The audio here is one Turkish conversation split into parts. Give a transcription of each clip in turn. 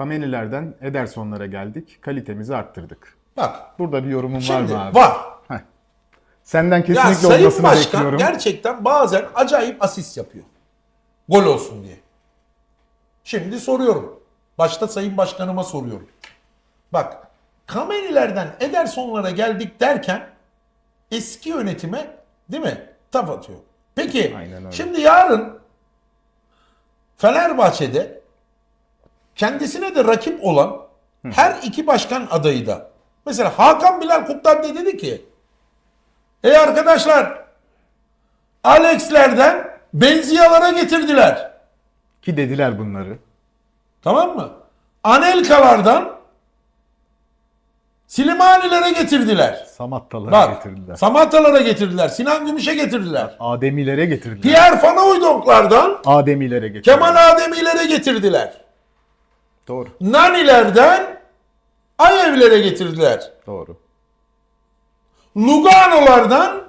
Kamenilerden Edersonlara geldik. Kalitemizi arttırdık. Bak Burada bir yorumun var mı abi? var. Heh. Senden Ya kesinlikle Sayın olmasını Başkan bekliyorum. gerçekten bazen acayip asist yapıyor. Gol olsun diye. Şimdi soruyorum. Başta Sayın Başkanıma soruyorum. Bak Kamenilerden Edersonlara geldik derken eski yönetime değil mi? Taf atıyor. Peki şimdi yarın Fenerbahçe'de kendisine de rakip olan her iki başkan adayı da mesela Hakan Bilal Kuptan de dedi ki Ey arkadaşlar Alex'lerden Benziyalara getirdiler. Ki dediler bunları. Tamam mı? Anelkalardan Silimani'lere getirdiler. Samattalara Bak getirdiler. Samatalara getirdiler. Sinan Gümüş'e getirdiler. Ademilere getirdiler. Pierre Fanouydon'lardan Ademilere getirdiler. Kemal Ademilere getirdiler. Doğru. Nanilerden Ayevlere getirdiler. Doğru. Lugano'lardan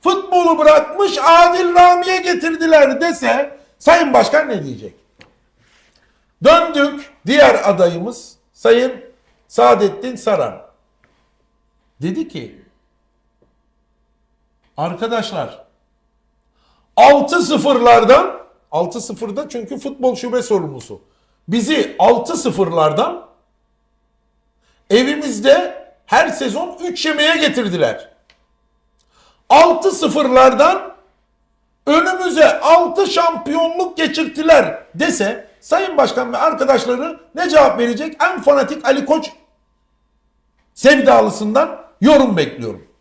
futbolu bırakmış Adil Rami'ye getirdiler dese Sayın Başkan ne diyecek? Döndük diğer adayımız Sayın Saadettin Saran. Dedi ki arkadaşlar 6-0'lardan 6-0'da çünkü futbol şube sorumlusu. Bizi 6-0'lardan evimizde her sezon 3 yemeğe getirdiler. 6-0'lardan önümüze 6 şampiyonluk geçirttiler dese Sayın Başkan ve arkadaşları ne cevap verecek? En fanatik Ali Koç sevdalısından yorum bekliyorum.